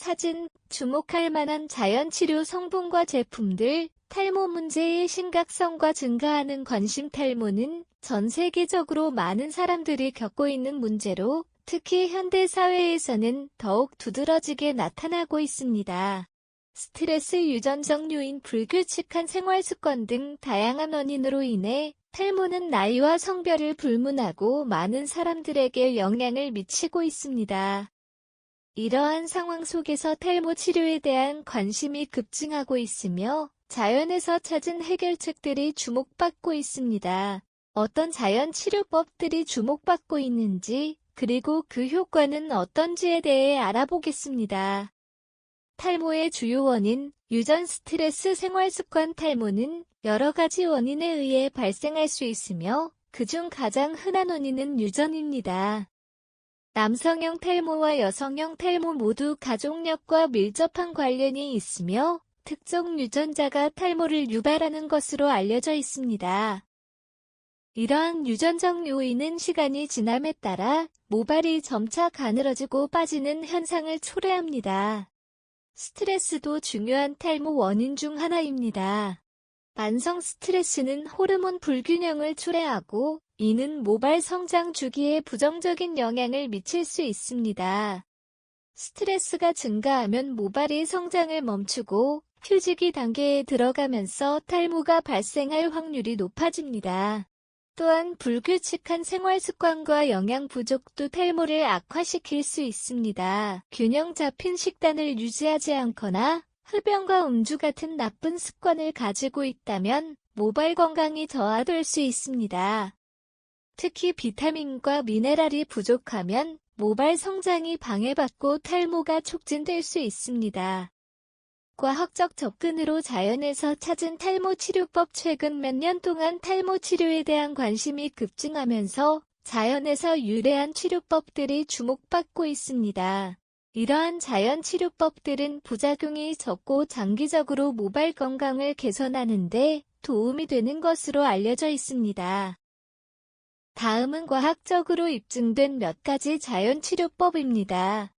사진, 주목할 만한 자연치료 성분과 제품들, 탈모 문제의 심각성과 증가하는 관심 탈모는 전 세계적으로 많은 사람들이 겪고 있는 문제로 특히 현대 사회에서는 더욱 두드러지게 나타나고 있습니다. 스트레스 유전적 요인 불규칙한 생활 습관 등 다양한 원인으로 인해 탈모는 나이와 성별을 불문하고 많은 사람들에게 영향을 미치고 있습니다. 이러한 상황 속에서 탈모 치료에 대한 관심이 급증하고 있으며 자연에서 찾은 해결책들이 주목받고 있습니다. 어떤 자연 치료법들이 주목받고 있는지 그리고 그 효과는 어떤지에 대해 알아보겠습니다. 탈모의 주요 원인, 유전 스트레스 생활 습관 탈모는 여러 가지 원인에 의해 발생할 수 있으며 그중 가장 흔한 원인은 유전입니다. 남성형 탈모와 여성형 탈모 모두 가족력과 밀접한 관련이 있으며 특정 유전자가 탈모를 유발하는 것으로 알려져 있습니다. 이러한 유전적 요인은 시간이 지남에 따라 모발이 점차 가늘어지고 빠지는 현상을 초래합니다. 스트레스도 중요한 탈모 원인 중 하나입니다. 만성 스트레스는 호르몬 불균형을 초래하고 이는 모발 성장 주기에 부정적인 영향을 미칠 수 있습니다. 스트레스가 증가하면 모발이 성장을 멈추고 휴지기 단계에 들어가면서 탈모가 발생할 확률이 높아집니다. 또한 불규칙한 생활 습관과 영양 부족도 탈모를 악화시킬 수 있습니다. 균형 잡힌 식단을 유지하지 않거나 흡연과 음주 같은 나쁜 습관을 가지고 있다면 모발 건강이 저하될 수 있습니다. 특히 비타민과 미네랄이 부족하면 모발 성장이 방해받고 탈모가 촉진될 수 있습니다. 과학적 접근으로 자연에서 찾은 탈모 치료법 최근 몇 년 동안 탈모 치료에 대한 관심이 급증하면서 자연에서 유래한 치료법들이 주목받고 있습니다. 이러한 자연 치료법들은 부작용이 적고 장기적으로 모발 건강을 개선하는 데 도움이 되는 것으로 알려져 있습니다. 다음은 과학적으로 입증된 몇 가지 자연 치료법입니다.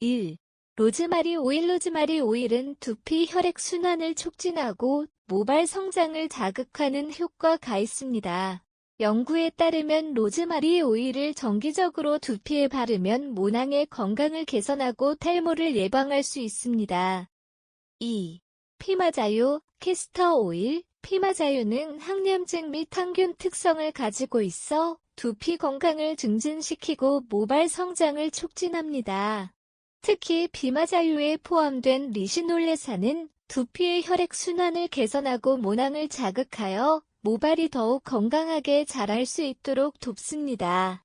1. 로즈마리 오일 로즈마리 오일은 두피 혈액 순환을 촉진하고 모발 성장을 자극하는 효과가 있습니다. 연구에 따르면 로즈마리 오일을 정기적으로 두피에 바르면 모낭의 건강을 개선하고 탈모를 예방할 수 있습니다. 2. 피마자유, 캐스터 오일, 피마자유는 항염증 및 항균 특성을 가지고 있어 두피 건강을 증진시키고 모발 성장을 촉진합니다. 특히 비마자유에 포함된 리시놀레산은 두피의 혈액 순환을 개선하고 모낭을 자극하여 모발이 더욱 건강하게 자랄 수 있도록 돕습니다.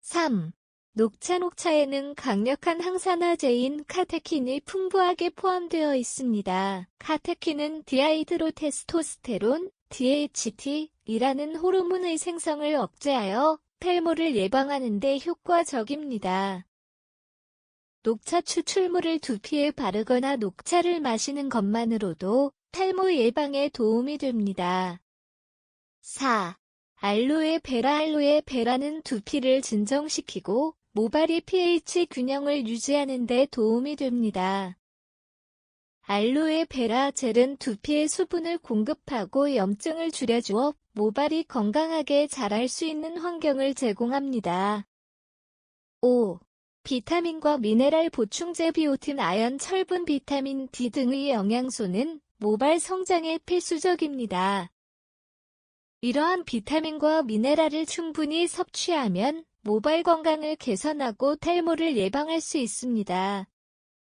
3. 녹차 녹차에는 강력한 항산화제인 카테킨이 풍부하게 포함되어 있습니다. 카테킨은 디하이드로테스토스테론, DHT이라는 호르몬의 생성을 억제하여 탈모를 예방하는 데 효과적입니다. 녹차 추출물을 두피에 바르거나 녹차를 마시는 것만으로도 탈모 예방에 도움이 됩니다. 4. 알로에 베라 알로에 베라는 두피를 진정시키고 모발이 pH 균형을 유지하는 데 도움이 됩니다. 알로에 베라 젤은 두피에 수분을 공급하고 염증을 줄여주어 모발이 건강하게 자랄 수 있는 환경을 제공합니다. 5. 비타민과 미네랄 보충제 비오틴 아연 철분 비타민 D 등의 영양소는 모발 성장에 필수적입니다. 이러한 비타민과 미네랄을 충분히 섭취하면 모발 건강을 개선하고 탈모를 예방할 수 있습니다.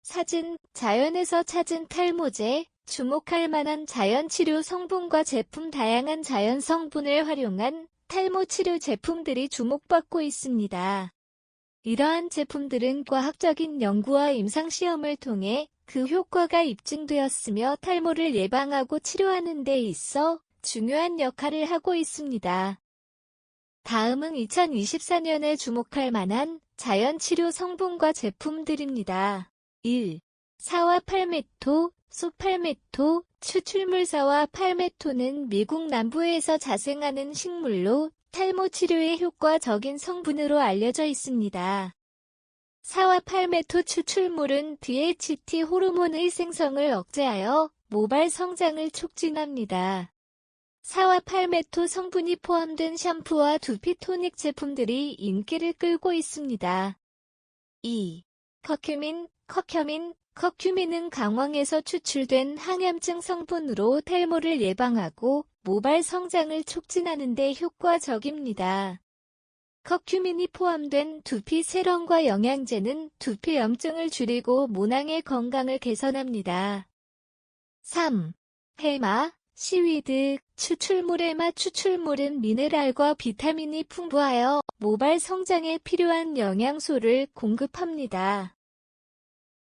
사진, 자연에서 찾은 탈모제, 주목할 만한 자연치료 성분과 제품 다양한 자연 성분을 활용한 탈모 치료 제품들이 주목받고 있습니다. 이러한 제품들은 과학적인 연구와 임상시험을 통해 그 효과가 입증되었으며 탈모를 예방하고 치료하는 데 있어 중요한 역할을 하고 있습니다. 다음은 2024년에 주목할 만한 자연치료 성분과 제품들입니다. 1. 사와 팔메토, 소팔메토, 추출물사와 팔메토는 미국 남부에서 자생하는 식물로 탈모 치료에 효과적인 성분으로 알려져 있습니다. 사와 팔메토 추출물은 DHT 호르몬의 생성을 억제하여 모발 성장을 촉진합니다. 사와 팔메토 성분이 포함된 샴푸와 두피 토닉 제품들이 인기를 끌고 있습니다. 2. 커큐민, 커큐민, 커큐민은 강황에서 추출된 항염증 성분으로 탈모를 예방하고 모발 성장을 촉진하는 데 효과적입니다. 커큐민이 포함된 두피 세럼과 영양제는 두피 염증을 줄이고 모낭의 건강을 개선합니다. 3. 해마, 시위드, 추출물 해마 추출물은 미네랄과 비타민이 풍부하여 모발 성장에 필요한 영양소를 공급합니다.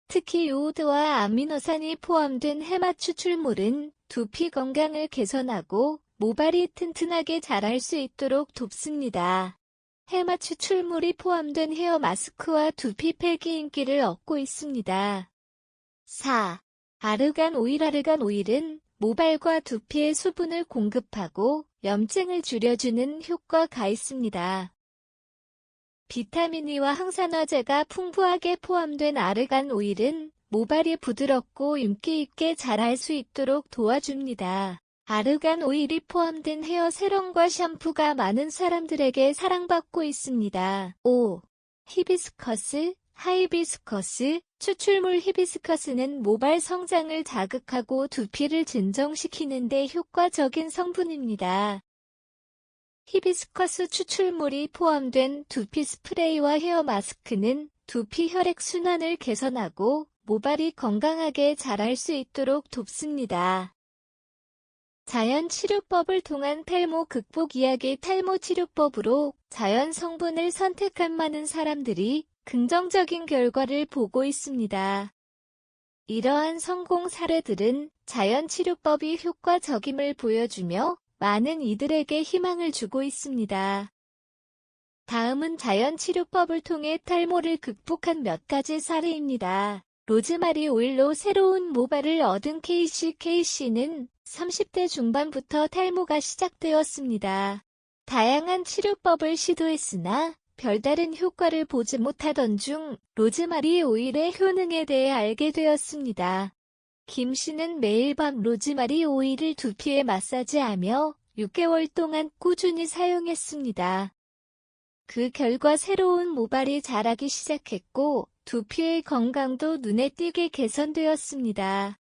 특히 요오드와 아미노산이 포함된 해마 추출물은 두피 건강을 개선하고 모발이 튼튼하게 자랄 수 있도록 돕습니다. 해마 추출물이 포함된 헤어 마스크와 두피 팩이 인기를 얻고 있습니다. 4. 아르간 오일 아르간 오일은 모발과 두피에 수분을 공급하고 염증을 줄여주는 효과가 있습니다. 비타민 E와 항산화제가 풍부하게 포함된 아르간 오일은 모발이 부드럽고 윤기 있게 자랄 수 있도록 도와줍니다. 아르간 오일이 포함된 헤어 세럼과 샴푸가 많은 사람들에게 사랑받고 있습니다. 5. 히비스커스, 하이비스커스, 추출물 히비스커스는 모발 성장을 자극하고 두피를 진정시키는 데 효과적인 성분입니다. 히비스커스 추출물이 포함된 두피 스프레이와 헤어 마스크는 두피 혈액 순환을 개선하고 모발이 건강하게 자랄 수 있도록 돕습니다. 자연 치료법을 통한 탈모 극복 이야기 탈모 치료법으로 자연 성분을 선택한 많은 사람들이 긍정적인 결과를 보고 있습니다. 이러한 성공 사례들은 자연 치료법이 효과적임을 보여주며 많은 이들에게 희망을 주고 있습니다. 다음은 자연 치료법을 통해 탈모를 극복한 몇 가지 사례입니다. 로즈마리 오일로 새로운 모발을 얻은 케이시는 30대 중반부터 탈모가 시작되었습니다. 다양한 치료법을 시도했으나 별다른 효과를 보지 못하던 중 로즈마리 오일의 효능에 대해 알게 되었습니다. 김 씨는 매일 밤 로즈마리 오일을 두피에 마사지하며 6개월 동안 꾸준히 사용했습니다. 그 결과 새로운 모발이 자라기 시작했고 두피의 건강도 눈에 띄게 개선되었습니다.